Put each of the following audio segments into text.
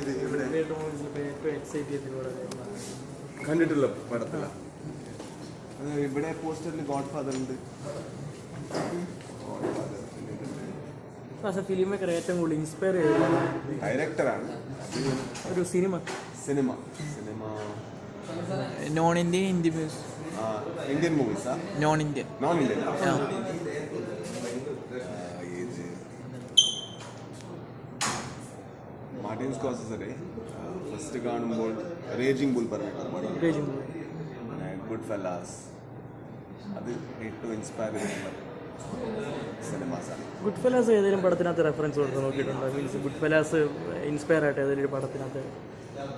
ഇത് ഇവിടെ. ഏറ്റവും എക്സൈറ്റ് ചെയ്തിട്ടുള്ള കണ്ടിട്ടുള്ള പടത്തില ഇവിടെ പോസ്റ്ററിൽ ഗോഡ് ഫാദർ ഉണ്ട് ഫിലിം മേക്കർ ഏറ്റവും കൂടുതൽ ഇൻസ്പയർ ചെയ്തത് ഡയറക്ടറാണ് ഒരു cinema. Cinema. Cinema. Non Indian Indian മൂവീസാ non Indian non Indian Martin Scorsese first കാണുമ്പോൾ റേജിംഗ് ബുൾ പറഞ്ഞിട്ടുണ്ട് രജിമ ഗുഡ് ഫെല്ലാസ് അത് ഏറ്റവും ഇൻസ്പയർ ചെയ്തിട്ടുള്ള സിനിമാസാണ് ഗുഡ് ഫെലാസ് ഏതെങ്കിലും പടത്തിനകത്ത് റെഫറൻസ് കൊടുത്ത് നോക്കിയിട്ടുണ്ടോ? മീൻസ് ഗുഡ് ഫെലാസ് ഇൻസ്പയർ ആയിട്ട് ഏതെങ്കിലും ഒരു പടത്തിനകത്ത്?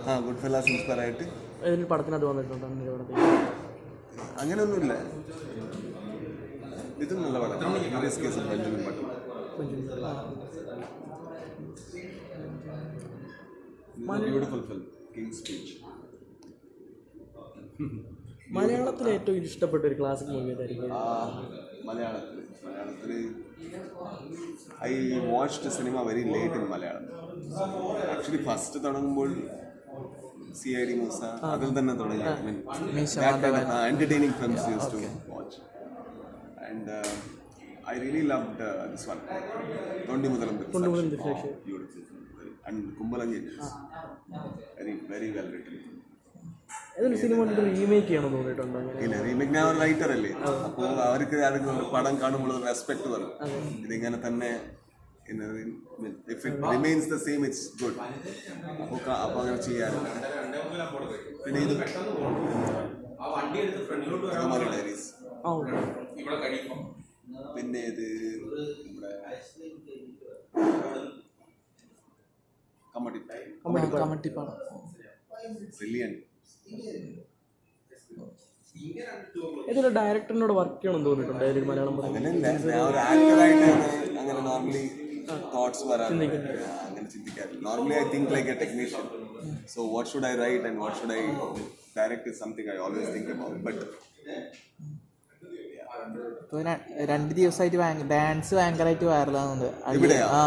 ആ ഗുഡ് ഫെല്ലാസ് ഇൻസ്പയർ ആയിട്ട്. ഏതെങ്കിലും പടത്തിനകത്ത് വന്നിട്ടുണ്ടോ അങ്ങനെ പടത്തിൽ? അങ്ങനെയൊന്നുമില്ല. ഇതും നല്ല പടം Benjamin Button beautiful film King Speech മലയാളത്തിൽ ഏറ്റവും ഇഷ്ടപ്പെട്ട ഒരു ക്ലാസിക് മൂവി ഏതായിരിക്കും? മലയാളത്തിൽ മലയാളത്തിൽ. I watched cinema very late in Malayalam. Actually first തുടങ്ങുമ്പോൾ സി ഐ ഡി മൂസ അതിൽ തന്നെ തുടങ്ങി. Entertaining films use to watch and I really loved this one Thondimuthalum. Beautiful and Kumbalangi very very well written ഏതൊരു സിനിമ കണ്ടിട്ട് remake ചെയ്യണമെന്ന് തോന്നിയിട്ടുണ്ടോ അങ്ങനെ? ഇല്ല റീമേക്ക് ഞാൻ ഒരു റൈറ്റർ അല്ലേ? അപ്പോൾ അവർക്ക് ഒരു പടം കാണുമ്പോൾ റെസ്പെക്ട് വരും ഇതിങ്ങനെ തന്നെ if it remains the same it's good അപ്പോൾ അപ്പോൾ അങ്ങനെ ചെയ്യാറുണ്ട് പിന്നെ ഇത് ഡയറീസ് പിന്നെ ഇത് നമ്മുടെ കമ്മട്ടി കമട്ടിപ്പാടം ബ്രില്യൻ ഏതൊരു ഡയറക്ടറിനോട് വർക്ക് ചെയ്യണമെന്ന് തോന്നിയിട്ടുണ്ട്? ഏതൊരു മലയാളം പറഞ്ഞു ഒരു അങ്ങനെ നോർമലി തോട്ട്സ് അങ്ങനെ ചിന്തിക്കാറില്ല. Normally I think like a technician so what should I write and what should I direct is something I always think about but ഇപ്പൊ രണ്ട് ദിവസമായിട്ട് ഡാൻസ് ഭയങ്കരമായിട്ട് വൈറലാകുന്നുണ്ട് ആ.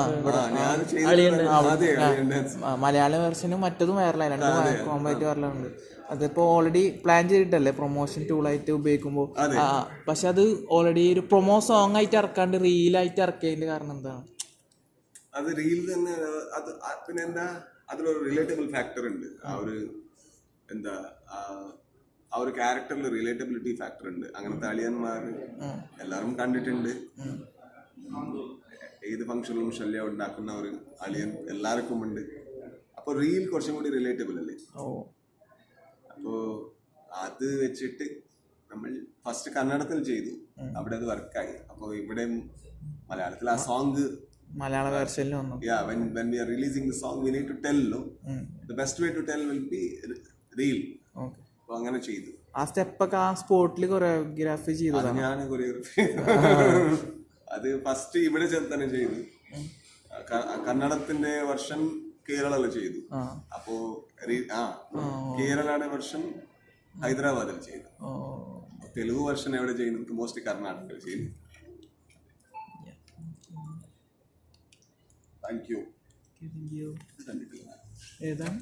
മലയാള വെർഷനും മറ്റതും വൈറലായി രണ്ടും കോമ്പായിട്ട് വൈറലാകുന്നുണ്ട് അതിപ്പോ ഓൾറെഡി പ്ലാൻ ചെയ്തിട്ടല്ലേ? പ്രൊമോഷൻ ടൂളായിട്ട് ഉപയോഗിക്കുമ്പോൾ ആ പക്ഷെ അത് ഓൾറെഡി ഒരു പ്രൊമോ സോങ് ആയിട്ട് ഇറക്കാണ്ട് റീലായിട്ട് ഇറക്കിയതിന്റെ കാരണം എന്താണ്? അത് റീൽ തന്നെ അത് പിന്നെ എന്താ അതിലൊരു റിലേറ്റബിൾ ഫാക്ടർ ഉണ്ട്. ആ ഒരു എന്താ ആ ഒരു ക്യാരക്ടറിൽ റിലേറ്റബിലിറ്റി ഫാക്ടർ ഉണ്ട്. അങ്ങനത്തെ അളിയന്മാർ എല്ലാവരും കണ്ടിട്ടുണ്ട്. ഏത് ഫംഗ്ഷനിലും ശല്യം ഉണ്ടാക്കുന്ന ഒരു അളിയൻ എല്ലാവർക്കും ഉണ്ട്. അപ്പോൾ റീൽ കുറച്ചും കൂടി റിലേറ്റബിൾ അല്ലേ? അപ്പോ അത് വെച്ചിട്ട് നമ്മൾ ഫസ്റ്റ് കന്നഡത്തിൽ ചെയ്തു. അവിടെ അത് വർക്കായി അപ്പോൾ ഇവിടെ മലയാളത്തിൽ ആ സോങ് മലയാള വെർഷനിൽ വന്നു. Yeah when when we are releasing the song we need to tell no? the best way to tell will be r- reel അങ്ങനെ ചെയ്തു. ആ സ്റ്റെപ്പൊക്കെ ആ സ്പോട്ടിൽ കൊറിയോഗ്രാഫി ചെയ്തു ഞാൻ കൊറിയോഗ്രാഫി അത് ഫസ്റ്റ് ഇവിടെ ചെന്ന് തന്നെ ചെയ്തു. കന്നടത്തിന്റെ കന്നഡത്തിന്റെ വർഷൻ കേരളയിൽ ചെയ്തു. അപ്പോ ആ കേരളയുടെ വർഷൻ ഹൈദരാബാദിൽ ചെയ്തു. തെലുഗു വർഷൻ എവിടെ ചെയ്യുന്നു മോസ്റ്റ്ലി കർണാടകയിൽ ചെയ്യുന്നു താങ്ക് യു ഏതാണ്